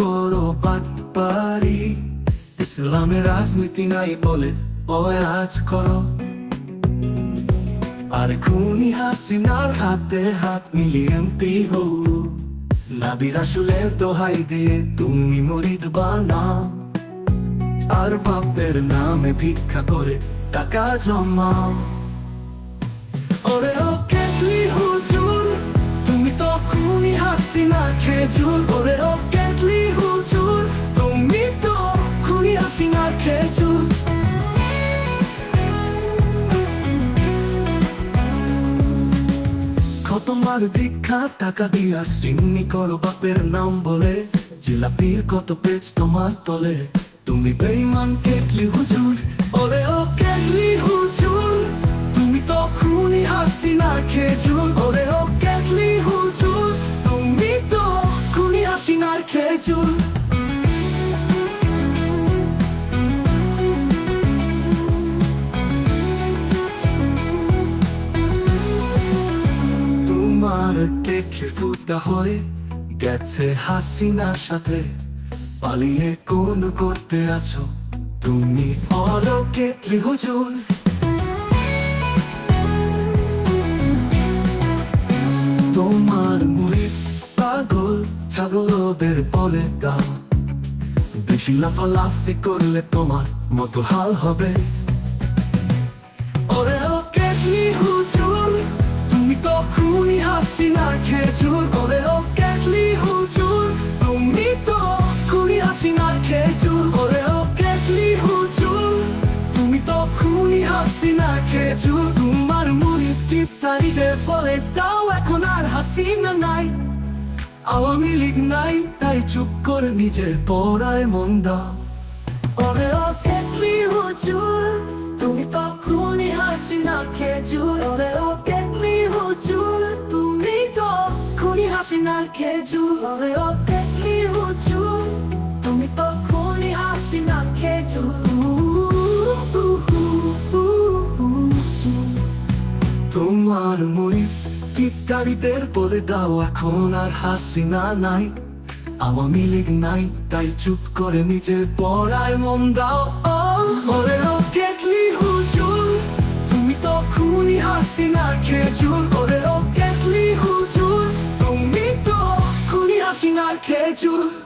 করে ইসলামের রাজনীতি নাই বলে আজ করো। আর খুনি হাসিনার হাতে হাত মিলিয়ে এমপি হো নাবির আসলে দোহাই দিয়ে তুমি মরিদ বানাও। আর বাপের নামে ভিক্ষা করে টাকা জমাও ওরে ওকে তুই হুজুর, তুমি তো খুনি হাসিনা খেজুর। ওরে ওকে তুই হুজুর, তুমি তো খুনি হাসিনা খেজুর। তোমার ভিক্ষা টাকা দিয়া সিন্নি করো বাপের নাম বলে। জিলাপির কত পেজ তোমার তলে। তুমি বেইমান কেটলি হুজুর, ওরে ও কেটলি হুজুর। তুমি তো খুনি হাসিনা খেজুর, ওরে ও কেটলি হুজুর। তুমি তো খুনি হাসিনার খেজুর। তোমার দেখে ফুটা হয়ে গেছে হাসিনার সাথে। পালিয়ে কোন করতে আছো? তুমি অলকে ত্রিহুজুর তোমার মুড়ি পাগল ছাগল ওদের বলে দাও বেশি লাফালাফি করলে তোমার মতো হাল হবে। ওরে ওকে হুজুর তুমি তো খুনি হাসিনার খেজুর ওরে ওকে মুড়ি টিপতারিদের বলে, দাও এখন আর হাসিনা নাই। আওয়ামী লীগ নাই, তাই চুপ করে নিজের পড়ায় মন দাও। ওরে ও দেখলি হুজুর, তুমি তো খুনি হাসিনা খেজুর। ওরে ও দেখলি হুজুর, তুমি তো খুনি হাসিনা খেজুর। ওরে ও তোমার মুড়ি পিটকারীদের বলে দাও এখন আর হাসিনা নাই। আওয়ামী লীগ নাই তাই চুপ করে নিজের পড়ায় মন দাও। ও, কেটলি হুজুর তুমি তো খুনি হাসিনা খেজুর। ওরে ও কেটলি হুজুর তুমি তো খুনি হাসিনা খেজুর।